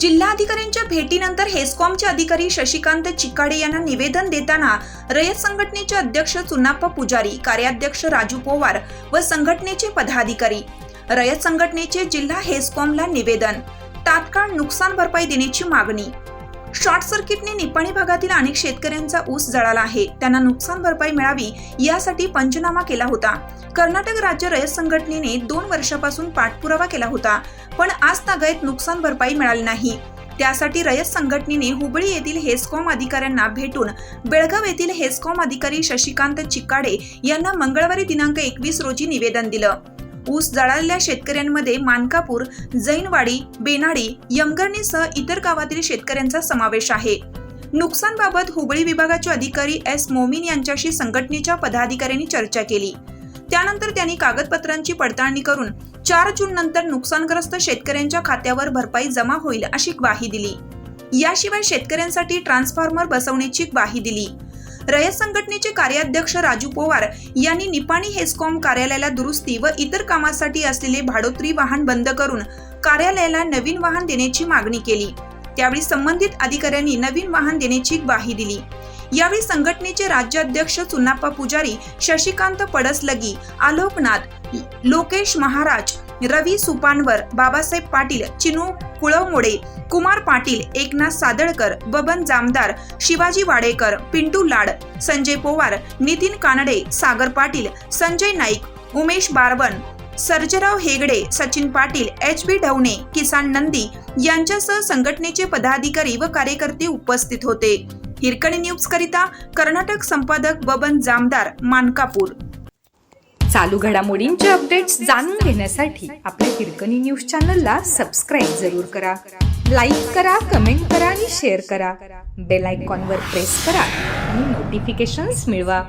जिल्हाधिकाऱ्यांच्या भेटीनंतर हेस्कॉमचे अधिकारी शशिकांत चिकाडे यांना निवेदन देताना रयत संघटनेचे अध्यक्ष चुनाप्पा पुजारी कार्याध्यक्ष राजू पोवार व संघटनेचे पदाधिकारी रयत संघटनेचे जिल्हा हेस्कॉमला निवेदन. तात्काळ नुकसान भरपाई देण्याची मागणी. शॉर्ट सर्किटने निपाणी भागातील अनेक शेतकऱ्यांचा ऊस जळाला आहे. त्यांना नुकसान भरपाई मिळावी यासाठी पंचनामा केला होता. कर्नाटक राज्य रयत संघटनेने दोन वर्षापासून पाठपुरावा केला होता पण आज तागायत नुकसान भरपाई मिळाली नाही. त्यासाठी रयत संघटनेने हुबळी येथील हेस्कॉम अधिकाऱ्यांना भेटून बेळगाव येथील हेस्कॉम अधिकारी शशिकांत चिकाडे यांना मंगळवारी दिनांक एकवीस रोजी निवेदन दिलं. ऊस जळालेल्या शेतकऱ्यांमध्ये मानकापूर जैनवाडी बेनाडी यमगरणीसह इतर गावातील शेतकऱ्यांचा समावेश आहे. नुकसानबाबत हुबळी विभागाचे अधिकारी एस मोमीन यांच्याशी संघटनेच्या पदाधिकाऱ्यांनी चर्चा केली. त्यानंतर त्यांनी कागदपत्रांची पडताळणी करून चार जून नंतर नुकसानग्रस्त शेतकऱ्यांच्या खात्यावर भरपाई जमा होईल अशी ग्वाही दिली. याशिवाय शेतकऱ्यांसाठी ट्रान्सफॉर्मर बसवण्याची ग्वाही दिली. रयत संघटनेचे कार्याध्यक्ष राजू पवार यांनी निपाणी हेस्कॉम कार्यालयाला दुरुस्ती व इतर कामासाठी असलेले भाडोत्री वाहन बंद करून कार्यालयाला नवीन वाहन देण्याची मागणी केली. त्यावेळी संबंधित अधिकाऱ्यांनी नवीन वाहन देण्याची ग्वाही दिली. यावेळी संघटनेचे राज्याध्यक्ष चुन्नाप्पा पुजारी शशिकांत पडसलगी आलोकनाथ लोकेश महाराज रवी सुपानवर बाबासाहेब पाटील चिनू कुळवमोडे कुमार पाटील एकनाथ सादळकर बबन जामदार शिवाजी वाडेकर पिंटू लाड संजय पोवार नितीन कानडे सागर पाटील संजय नाईक उमेश बारवन सर्जराव हेगडे सचिन पाटील एच बी ढवणे किसान नंदी यांच्यासह संघटनेचे पदाधिकारी व कार्यकर्ते उपस्थित होते. हिरकणी न्यूज करिता कर्नाटक संपादक बबन जामदार मानकापूर. चालू घडामोडींचे अपडेट्स जाणून घेण्यासाठी आपल्या हिरकणी न्यूज चॅनलला सबस्क्राईब जरूर करा. लाईक करा कमेंट करा आणि शेअर करा. बेल आयकॉनवर प्रेस करा आणि नोटिफिकेशन्स मिळवा.